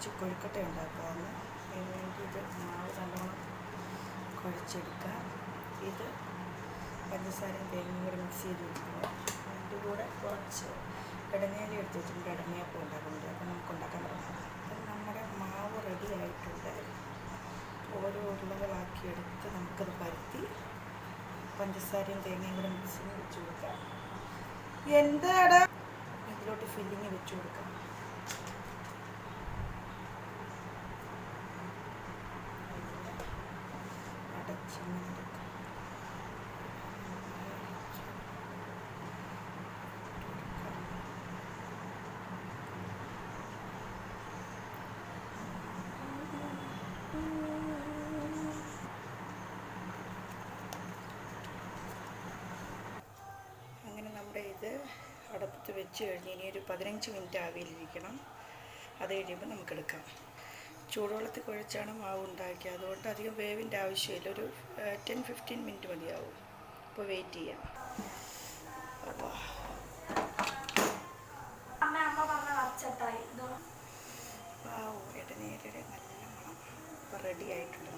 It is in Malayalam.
കുറച്ച് കൊഴുക്കട്ട ഉണ്ടാക്കാമെന്ന് അതിന് വേണ്ടി ഇത് മാവ് നല്ലോണം കുഴച്ചെടുക്കുക ഇത് പഞ്ചസാരയും തേങ്ങയും കൂടെ മിക്സ് ചെയ്ത് വെക്കുക അതിന്റെ കൂടെ കുറച്ച് ഇടനേലി എടുത്ത് വെച്ചിട്ടുണ്ട് ഇടനേപ്പം ഉണ്ടാക്കുന്നുണ്ട്. അപ്പോൾ നമുക്ക് ഉണ്ടാക്കാൻ തുടങ്ങാം. അപ്പം നമ്മുടെ മാവ് റെഡി ആയിട്ടുണ്ട്. ഓരോ ഉരുളകളാക്കി എടുത്ത് നമുക്കത് പരത്തി പഞ്ചസാരയും തേങ്ങയും കൂടെ മിക്സിന് വെച്ച് കൊടുക്കാം. എന്താടാ? ഇതിലോട്ട് ഫില്ലിങ് വെച്ച് കൊടുക്കാം. അങ്ങനെ നമ്മുടെ ഇത് അടുപ്പത്ത് വെച്ച് കഴിഞ്ഞ് ഇനി ഒരു പതിനഞ്ച് മിനിറ്റ് ആവിയിലിരിക്കണം. അത് കഴിയുമ്പോൾ നമുക്കെടുക്കാം. ചൂടുവെള്ളത്തിൽ കുഴച്ചാണ് മാവ് ഉണ്ടാക്കിയത്. അതുകൊണ്ട് അധികം വേവിന്റെ ആവശ്യമില്ല. ഒരു ടെൻ ഫിഫ്റ്റീൻ മിനിറ്റ് മതിയാവും. അപ്പോൾ വെയിറ്റ് ചെയ്യാം. അപ്പോൾ വാവ് ഇടനേരയുടെ നല്ല മണം. അപ്പോൾ റെഡി ആയിട്ടുണ്ട്